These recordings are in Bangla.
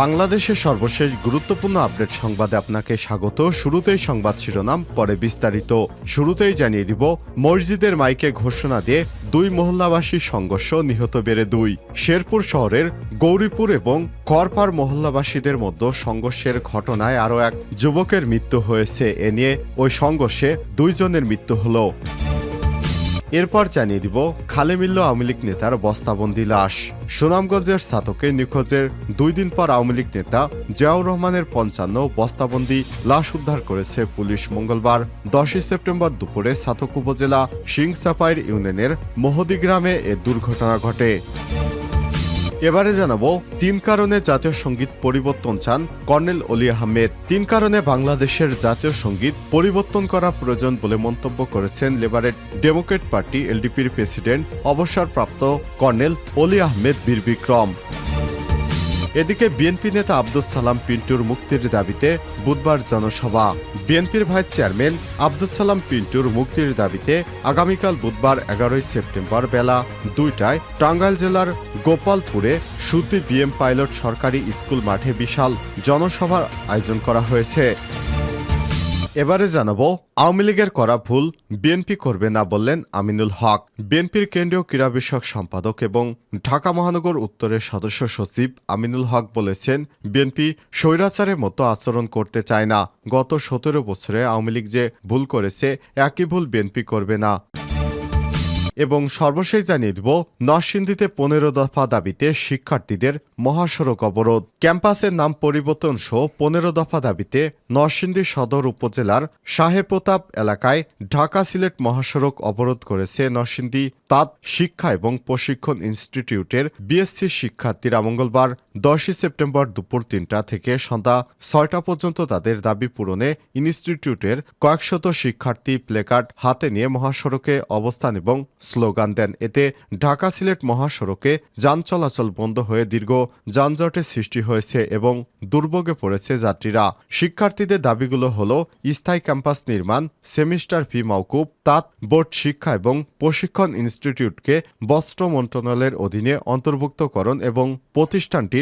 বাংলাদেশের সর্বশেষ গুরুত্বপূর্ণ আপডেট সংবাদে আপনাকে স্বাগত। শুরুতেই সংবাদ শিরোনাম, পরে বিস্তারিত। শুরুতেই জানিয়ে দিব, মসজিদের মাইকে ঘোষণা দিয়ে দুই মহল্লাবাসীর সংঘর্ষ নিহত বেড়ে দুই। শেরপুর শহরের গৌরীপুর এবং করপার মহল্লাবাসীদের মধ্যে সংঘর্ষের ঘটনায় আরও এক যুবকের মৃত্যু হয়েছে। এ নিয়ে ওই সংঘর্ষে দুইজনের মৃত্যু হলো। এরপর জানিয়ে দিব খালে মিলল আওয়ামী লীগ নেতার বস্তাবন্দি লাশ। সুনামগঞ্জের সাতকে নিখোঁজের দুই দিন পর আওয়ামী লীগ নেতা জিয়াউর রহমানের পঞ্চান্ন বস্তাবন্দি লাশ উদ্ধার করেছে পুলিশ মঙ্গলবার, দশই সেপ্টেম্বর দুপুরে সাতক উপজেলা সিংসাপাইর ইউনিয়নের মহদি গ্রামে এ দুর্ঘটনা ঘটে। এবারে জানাব, তিন কারণে জাতীয় সংগীত পরিবর্তন চান কর্নেল অলি আহমেদ। তিন কারণে বাংলাদেশের জাতীয় সংগীত পরিবর্তন করা প্রয়োজন বলে মন্তব্য করেছেন লেবারেট ডেমোক্রেট পার্টি এলডিপির প্রেসিডেন্ট, অবসরপ্রাপ্ত কর্নেল অলি আহমেদ বীর বিক্রম এদিকে বিএনপি নেতা আব্দুল সালাম পিন্টুর মুক্তির দাবিতে বুধবার জনসভা। বিএনপির ভাইস চেয়ারম্যান আব্দুল সালাম পিন্টুর মুক্তির দাবিতে আগামীকাল বুধবার এগারোই সেপ্টেম্বর বেলা দুইটায় টাঙ্গাইল জেলার গোপালপুরে শুদ্ধি বিএম পাইলট সরকারি স্কুল মাঠে বিশাল জনসভার আয়োজন করা হয়েছে। এবারে জানাব, আওয়ামী লীগের করা ভুল, বিএনপি করবে না বললেন আমিনুল হক। বিএনপির কেন্দ্রীয় ক্রীড়া বিষয়ক সম্পাদক এবং ঢাকা মহানগর উত্তরের সদস্য সচিব আমিনুল হক বলেছেন, বিএনপি স্বৈরাচারের মতো আচরণ করতে চায় না। গত সতেরো বছরে আওয়ামী লীগ যে ভুল করেছে, একই ভুল বিএনপি করবে না। এবং সর্বশেষ জানিয়ে দিব, নরসিংদীতে পনেরো দফা দাবিতে শিক্ষার্থীদের মহাসড়ক অবরোধ। ক্যাম্পাসের নাম পরিবর্তন সহ পনেরো দফা দাবিতে নরসিংদী সদর উপজেলার সাহেব প্রতাপ এলাকায় ঢাকা সিলেট মহাসড়ক অবরোধ করেছে নরসিংদী। তাঁত শিক্ষা এবং প্রশিক্ষণ ইনস্টিটিউটের বিএসসি শিক্ষার্থীরা মঙ্গলবার দশই সেপ্টেম্বর দুপুর তিনটা থেকে সন্ধ্যা ছয়টা পর্যন্ত তাদের দাবি পূরণে ইনস্টিটিউটের কয়েকশত শিক্ষার্থী প্লেকার্ড হাতে নিয়ে মহাসড়কে অবস্থান এবং স্লোগান দেন। এতে ঢাকা সিলেট মহাসড়কে যান চলাচল বন্ধ হয়ে দীর্ঘ যানজটের সৃষ্টি হয়েছে এবং দুর্ভোগে পড়েছে যাত্রীরা। শিক্ষার্থীদের দাবিগুলো হল স্থায়ী ক্যাম্পাস নির্মাণ, সেমিস্টার ফি মওকুব তাঁত, বোর্ড শিক্ষা এবং প্রশিক্ষণ ইনস্টিটিউটকে বস্ত্র মন্ত্রণালয়ের অধীনে অন্তর্ভুক্তকরণ এবং প্রতিষ্ঠানটির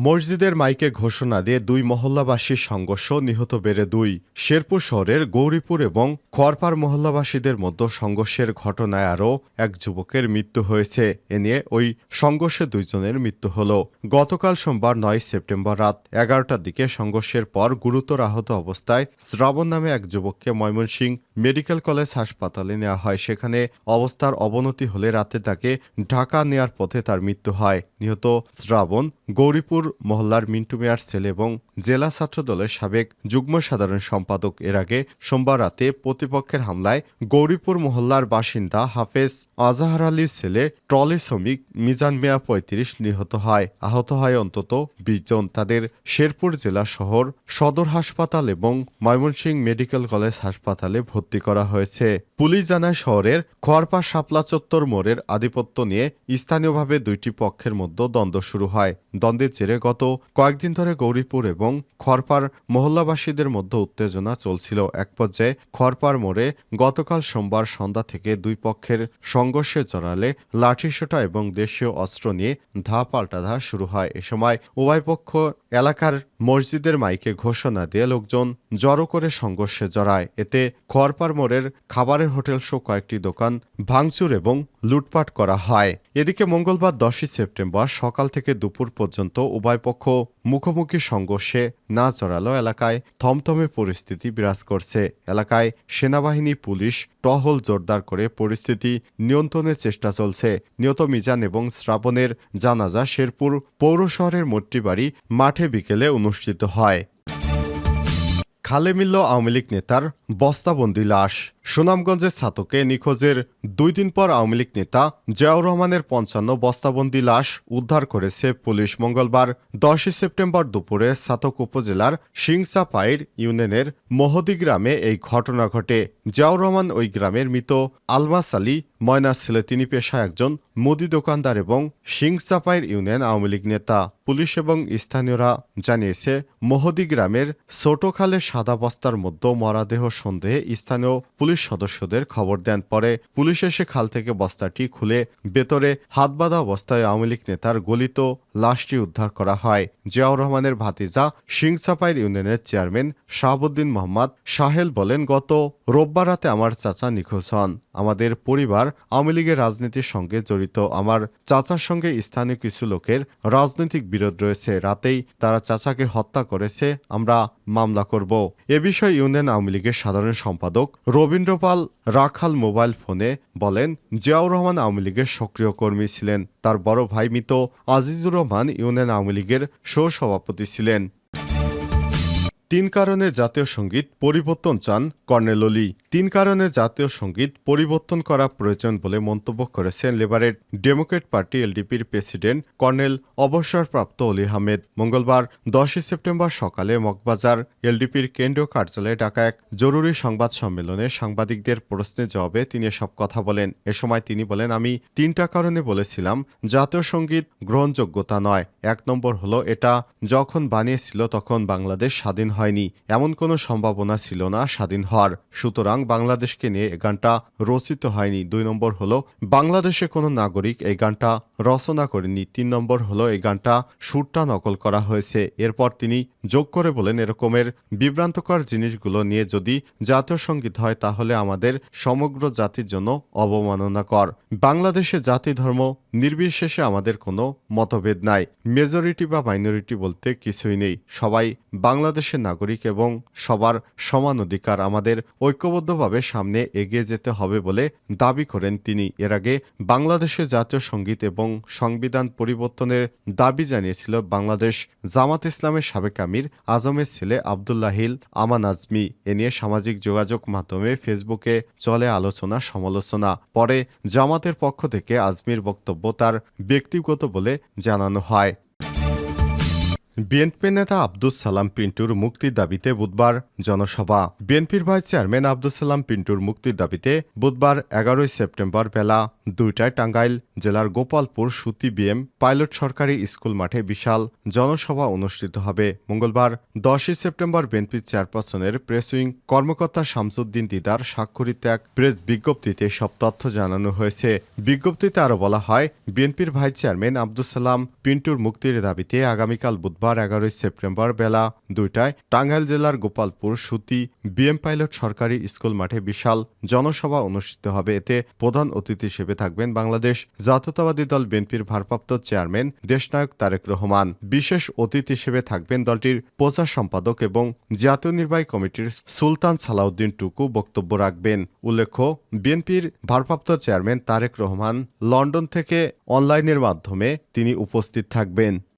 মসজিদের মাইকে ঘোষণা দিয়ে দুই মহল্লাবাসীর সংঘর্ষ নিহত বেড়ে দুই শেরপুর শহরের গৌরীপুর এবং খোয়ারপাড় মহল্লাবাসীদের মধ্যে সংঘর্ষের ঘটনায় আরও এক যুবকের মৃত্যু হয়েছে। এ নিয়ে ওই সংঘর্ষে দুইজনের মৃত্যু হল। গতকাল সোমবার নয় সেপ্টেম্বর রাত এগারোটার দিকে সংঘর্ষের পর গুরুতর আহত অবস্থায় শ্রাবণ নামে এক যুবককে ময়মনসিংহ মেডিকেল কলেজ হাসপাতালে নেওয়া হয়। সেখানে অবস্থার অবনতি হলে রাতে তাকে ঢাকা নেয়ার পথে তার মৃত্যু হয়। নিহত শ্রাবণ গৌরীপুর মহল্লার মিন্টু মিয়ার ছেলে এবং জেলা ছাত্র দলের সাবেক যুগ্ম সাধারণ সম্পাদক। এর আগে সোমবার রাতে প্রতিপক্ষের হামলায় গৌরীপুর মহল্লার বাসিন্দা হাফেজ আজাহার আলীর ছেলে ট্রলি শ্রমিক মিজান মিয়া পঁয়ত্রিশ নিহত হয়। আহত হয় অন্তত বিশ জন। তাদের শেরপুর জেলা শহর সদর হাসপাতাল এবং ময়মনসিংহ মেডিকেল কলেজ হাসপাতালে ভর্তি করা হয়েছে। পুলিশ জানায় শহরের খোয়ারপা শাপলা চত্বর মোড়ের আধিপত্য নিয়ে স্থানীয়ভাবে দুইটি পক্ষের মধ্যে দ্বন্দ্ব শুরু হয়। দ্বন্দ্বের জেরে গত কয়েকদিন ধরে গৌরীপুর এবং খড়পার মহল্লাবাসীদের মধ্যে উত্তেজনা চলছিল। এক পর্যায়ে খড়পার মোড়ে গতকাল সোমবার সন্ধ্যা থেকে দুই পক্ষের সংঘর্ষে জড়ালে লাঠিসোঁটা এবং দেশীয় অস্ত্র নিয়ে ধা পাল্টাধা শুরু হয়। এ সময় উভয় পক্ষ এলাকার মসজিদের মাইকে ঘোষণা দিয়ে লোকজন জড়ো করে সংঘর্ষে জড়ায়। এতে খড়পার মোড়ের খাবারের হোটেল সহ কয়েকটি দোকান ভাঙচুর এবং লুটপাট করা হয়। এদিকে মঙ্গলবার দশই সেপ্টেম্বর সকাল থেকে দুপুর পর্যন্ত উভয় পক্ষ মুখোমুখি সংঘর্ষে না জড়ালো এলাকায় থমথমে পরিস্থিতি বিরাজ করছে। এলাকায় সেনাবাহিনী, পুলিশ টহল জোরদার করে পরিস্থিতি নিয়ন্ত্রণের চেষ্টা চলছে। নিহত মিজান এবং শ্রাবণের জানাজা শেরপুর পৌর শহরের মট্টিবাড়ি মাঠে বিকেলে অনুষ্ঠিত হয়। খালে মিলল আওয়ামী লীগ নেতার বস্তাবন্দি লাশ। সুনামগঞ্জের ছাতকে নিখোঁজের দুই দিন পর আওয়ামী লীগ নেতা জিয়াউর রহমানের পঞ্চান্ন বস্তাবন্দি লাশ উদ্ধার করেছে পুলিশ। মঙ্গলবার দশই সেপ্টেম্বর দুপুরে ছাতক উপজেলার সিংসাপাইর ইউনিয়নের মহদি গ্রামে এই ঘটনা ঘটে। জিয়াউর রহমান ওই গ্রামের মৃত আলমাস আলী ময়না ছেলে তিনি পেশা একজন মুদি দোকানদার এবং সিংচাপাইর ইউনিয়ন আওয়ামী লীগ নেতা। পুলিশ এবং স্থানীয়রা জানিয়েছে, মহদি গ্রামের ছোটখালে সাদা বস্তার মধ্যে মরাদেহ সন্দেহে স্থানীয় পুলিশ সদস্যদের খবর দেন। পরে পুলিশ এসে খাল থেকে বস্তাটি খুলে ভেতরে হাত বাঁধা অবস্থায় আওয়ামী লীগ নেতার গলিত লাশটি উদ্ধার করা হয়। জিয়াউর রহমানের ভাতিজা সিংচাপাইর ইউনিয়নের চেয়ারম্যান শাহাবুদ্দিন মোহাম্মদ সাহেল বলেন, গত রোববার রাতে আমার চাচা নিখোঁজ হন। আমাদের পরিবার আওয়ামী লীগের রাজনীতির সঙ্গে জড়িত আমার চাচার সঙ্গে স্থানীয় কিছু লোকের রাজনৈতিক বিরোধ রয়েছে। রাতেই তারা চাচাকে হত্যা করেছে। আমরা মামলা করব। এ বিষয়ে ইউনিয়ন আওয়ামী লীগের সাধারণ সম্পাদক রবীন্দ্রপাল রাখাল মোবাইল ফোনে বলেন, জিয়াউর রহমান আওয়ামী লীগের সক্রিয় কর্মী ছিলেন। তার বড় ভাই মৃত আজিজুর রহমান ইউনিয়ন আওয়ামী লীগের সহ-সভাপতি ছিলেন। তিন কারণে জাতীয় সংগীত পরিবর্তন চান কর্নেল অলি। তিন কারণে জাতীয় সংগীত পরিবর্তন করা প্রয়োজন বলে মন্তব্য করেছেন লেবারের ডেমোক্রেট পার্টি এলডিপির প্রেসিডেন্ট কর্নেল অবসরপ্রাপ্ত অলি আহমেদ। মঙ্গলবার দশই সেপ্টেম্বর সকালে মগবাজার এলডিপির কেন্দ্রীয় কার্যালয়ে ডাকা এক জরুরি সংবাদ সম্মেলনে সাংবাদিকদের প্রশ্নের জবাবে তিনি এসব কথা বলেন। এ সময় তিনি বলেন, আমি তিনটা কারণে বলেছিলাম, জাতীয় সংগীত গ্রহণযোগ্যতা নয়। এক নম্বর হলো, এটা যখন বানিয়েছিল তখন বাংলাদেশ স্বাধীন হয়নি। এমন কোনো সম্ভাবনা ছিল না স্বাধীন হওয়ার। সুতরাং বাংলাদেশকে নিয়ে এ গানটা রচিত হয়নি। দুই নম্বর হলো, বাংলাদেশে কোনো নাগরিক এই গানটা রচনা করেনি তিন নম্বর হলো, এই গানটা সুরটা নকল করা হয়েছে। এরপর তিনি যোগ করে বলেন, এরকমের বিভ্রান্তকর জিনিসগুলো নিয়ে যদি জাতীয় সংগীত হয়, তাহলে আমাদের সমগ্র জাতির জন্য অবমাননাকর। বাংলাদেশে জাতি, ধর্ম নির্বিশেষে আমাদের কোনো মতভেদ নাই। মেজরিটি বা মাইনরিটি বলতে কিছুই নেই। সবাই বাংলাদেশের নাগরিক এবং সবার সমান অধিকার আমাদের ঐক্যবদ্ধভাবে সামনে এগিয়ে যেতে হবে বলে দাবি করেন তিনি। এর আগে বাংলাদেশের জাতীয় সংগীত এবং সংবিধান পরিবর্তনের দাবি জানিয়েছিল বাংলাদেশ জামাত ইসলামের সাবেক আমির আজমের ছেলে আবদুল্লাহিল আমান আজমি। এ নিয়ে সামাজিক যোগাযোগ মাধ্যমে ফেসবুকে চলে আলোচনা, সমালোচনা। পরে জামাতের পক্ষ থেকে আজমির বক্তব্য তার ব্যক্তিগত বলে জানানো হয়। বিএনপি নেতা আব্দুস সালাম পিন্টুর মুক্তির দাবিতে বুধবার জনসভা। বিএনপির ভাইস চেয়ারম্যান আব্দুস সালাম পিন্টুর মুক্তির দাবিতে বুধবার এগারোই সেপ্টেম্বর বেলা দুইটায় টাঙ্গাইল জেলার গোপালপুর সুতি বিএম পাইলট সরকারি স্কুল মাঠে বিশাল জনসভা অনুষ্ঠিত হবে। মঙ্গলবার দশই সেপ্টেম্বর বিএনপির চেয়ারপারসনের প্রেস উইং কর্মকর্তা শামসুদ্দিন দিদার স্বাক্ষরিত এক প্রেস বিজ্ঞপ্তিতে সব তথ্য জানানো হয়েছে। বিজ্ঞপ্তিতে আরও বলা হয়, বিএনপির ভাইস চেয়ারম্যান আব্দুস সালাম পিন্টুর মুক্তির দাবিতে আগামীকাল বুধবার এগারোই সেপ্টেম্বর বেলা দুইটায় টাঙ্গাইল জেলার গোপালপুর সুতি বিএম পাইলট সরকারি স্কুল মাঠে বিশাল জনসভা অনুষ্ঠিত হবে। এতে প্রধান অতিথি হিসেবে থাকবেন বাংলাদেশ জাতীয়তাবাদী দল বিএনপির ভারপ্রাপ্ত চেয়ারম্যান দেশনায়ক তারেক রহমান। বিশেষ অতিথি হিসেবে থাকবেন দলটির প্রচার সম্পাদক এবং জাতীয় নির্বাহী কমিটির সুলতান সালাউদ্দিন টুকু বক্তব্য রাখবেন। উল্লেখ্য, বিএনপির ভারপ্রাপ্ত চেয়ারম্যান তারেক রহমান লন্ডন থেকে অনলাইনের মাধ্যমে তিনি উপস্থিত থাকবেন।